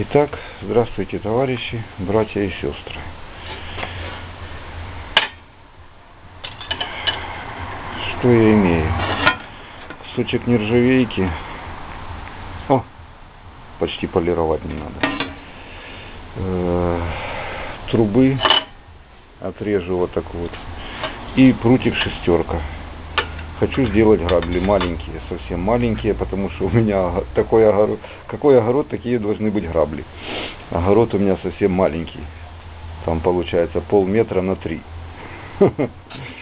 Итак, здравствуйте, товарищи, братья и сестры. Что я имею? Кусочек нержавейки. О, почти полировать не надо. Э, трубы отрежу вот так вот. И прутик шестерка. Хочу сделать грабли маленькие, совсем маленькие, потому что у меня такой огород, какой огород, такие должны быть грабли. Огород у меня совсем маленький. Там получается полметра на три.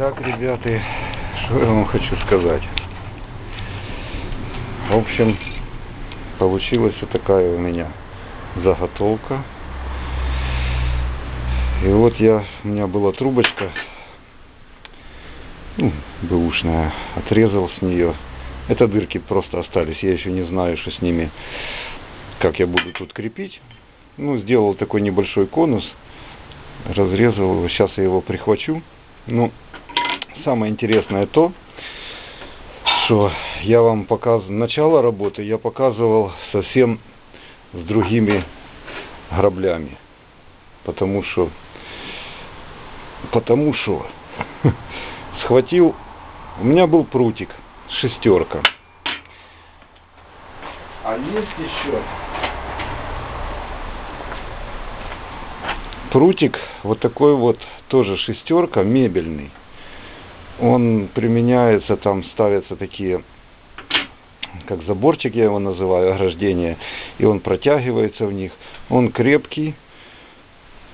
Так, ребята, что я вам хочу сказать. В общем, получилась вот такая у меня заготовка. И вот я, у меня была трубочка, ну, бэушная, отрезал с нее. Это дырки просто остались, я еще не знаю, что с ними, как я буду тут крепить. Ну, сделал такой небольшой конус, разрезал его, сейчас я его прихвачу. Ну, самое интересное то, что я вам показывал, начало работы я показывал совсем с другими граблями. Потому что, потому что, схватил, у меня был прутик, шестерка. А есть еще прутик, вот такой вот, тоже шестерка, мебельный он применяется, там ставятся такие, как заборчик я его называю, ограждения, и он протягивается в них. Он крепкий,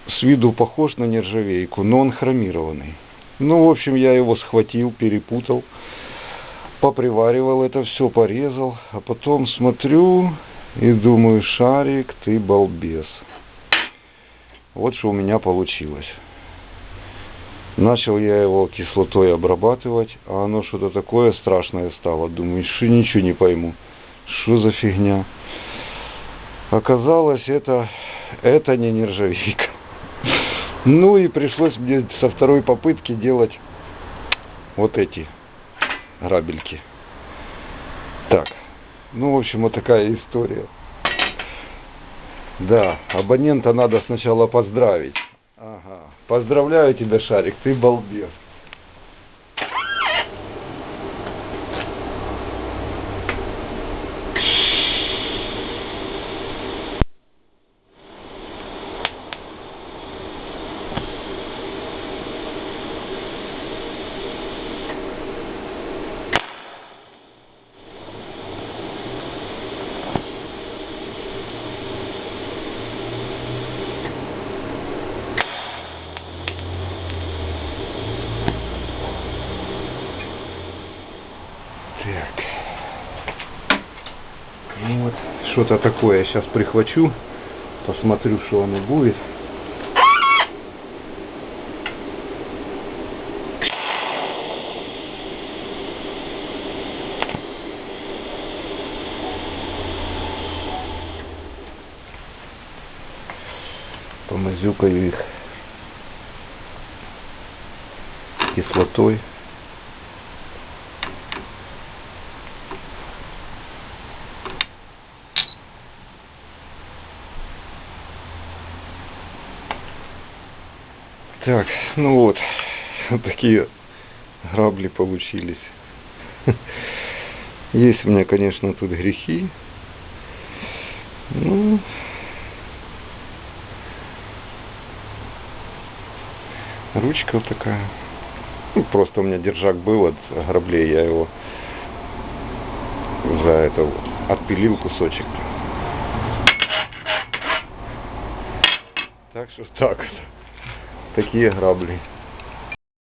с виду похож на нержавейку, но он хромированный. Ну, в общем, я его схватил, перепутал, поприваривал это все, порезал, а потом смотрю и думаю, шарик, ты балбес. Вот что у меня получилось. Начал я его кислотой обрабатывать, а оно что-то такое страшное стало. Думаю, что ничего не пойму. Что за фигня? Оказалось, это, это не нержавейка. Ну и пришлось мне со второй попытки делать вот эти грабельки. Так, ну в общем вот такая история. Да, абонента надо сначала поздравить. Поздравляю тебя, Шарик, ты балбес. Что-то такое сейчас прихвачу, посмотрю, что оно будет. Помазюкаю их кислотой. Так, ну вот, такие грабли получились. Есть у меня, конечно, тут грехи. Ну, ручка вот такая. Ну, просто у меня держак был от граблей, я его за это отпилил кусочек. Так что так вот. Такие грабли.